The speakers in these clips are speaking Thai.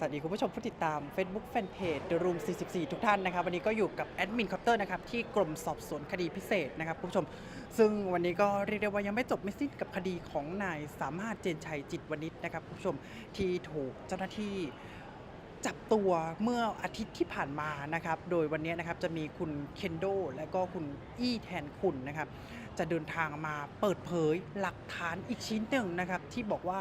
สวัสดีคุณผู้ชมผู้ติดตาม Facebook Fanpage The Room 44 ทุกท่านนะครับ วันนี้ก็อยู่กับแอดมินคอปเตอร์นะครับ ที่กรมสอบสวนคดีพิเศษนะครับคุณผู้ชม ซึ่งวันนี้ก็เรียกได้ว่ายังไม่จบไม่สิ้นกับคดีของนายสามารถเจนชัยจิตวณิชนะครับคุณผู้ชมที่ถูกเจ้าหน้าที่ จับตัวเมื่ออาทิตย์ที่ผ่านมานะครับ โดยวันนี้นะครับจะมีคุณเคนโดและก็คุณอี้แทนคุณนะครับ จะเดินทางมาเปิดเผยหลักฐานอีกชิ้นหนึ่งนะครับ ที่บอกว่า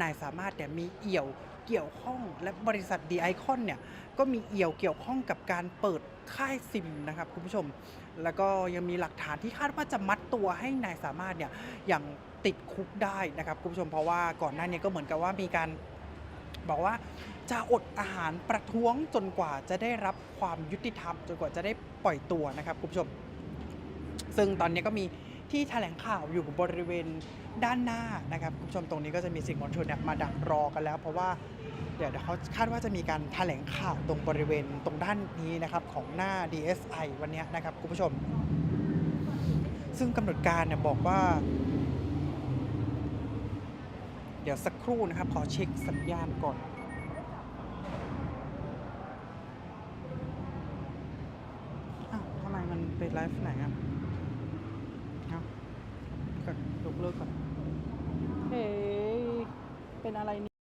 นายสามารถแต่ยมีเอี่ยวเกี่ยวข้องและบริษัทดีไอคอนเนี่ยก็มีเอี่ยวเกี่ยวข้องกับการเปิดค่ายซิมนะครับคุณผู้ชม แล้วก็ยังมีหลักฐานที่คาดว่าจะมัดตัวให้นายสามารถเนี่ยอย่างติดคุกได้นะครับคุณผู้ชมเพราะว่าก่อนหน้านี้ก็เหมือนกับว่ามีการ บอกว่าจะอดอาหารประท้วงจนกว่าจะได้รับความยุติธรรม จนกว่าจะได้ปล่อยตัวนะครับคุณผู้ชม ซึ่งตอนนี้ก็มีที่แถลงข่าวอยู่บริเวณด้านหน้านะครับคุณผู้ชมตรงนี้ก็จะมีสิ่งมวลชนเนี่ยมาดักรอกันแล้ว เพราะว่าเดี๋ยวเขาคาดว่าจะมีการแถลงข่าวตรงบริเวณตรงด้านนี้นะครับของหน้า DSI วันนี้นะครับคุณผู้ชม ซึ่งกำหนดการเนี่ยบอกว่า เดี๋ยวสักครู่นะครับ ขอเช็คสัญญาณก่อนอ้าวทำไมมันเป็นไลฟ์ไหนอะเอาก่อนยกเลิกก่อน เฮ้ เป็นอะไรนี่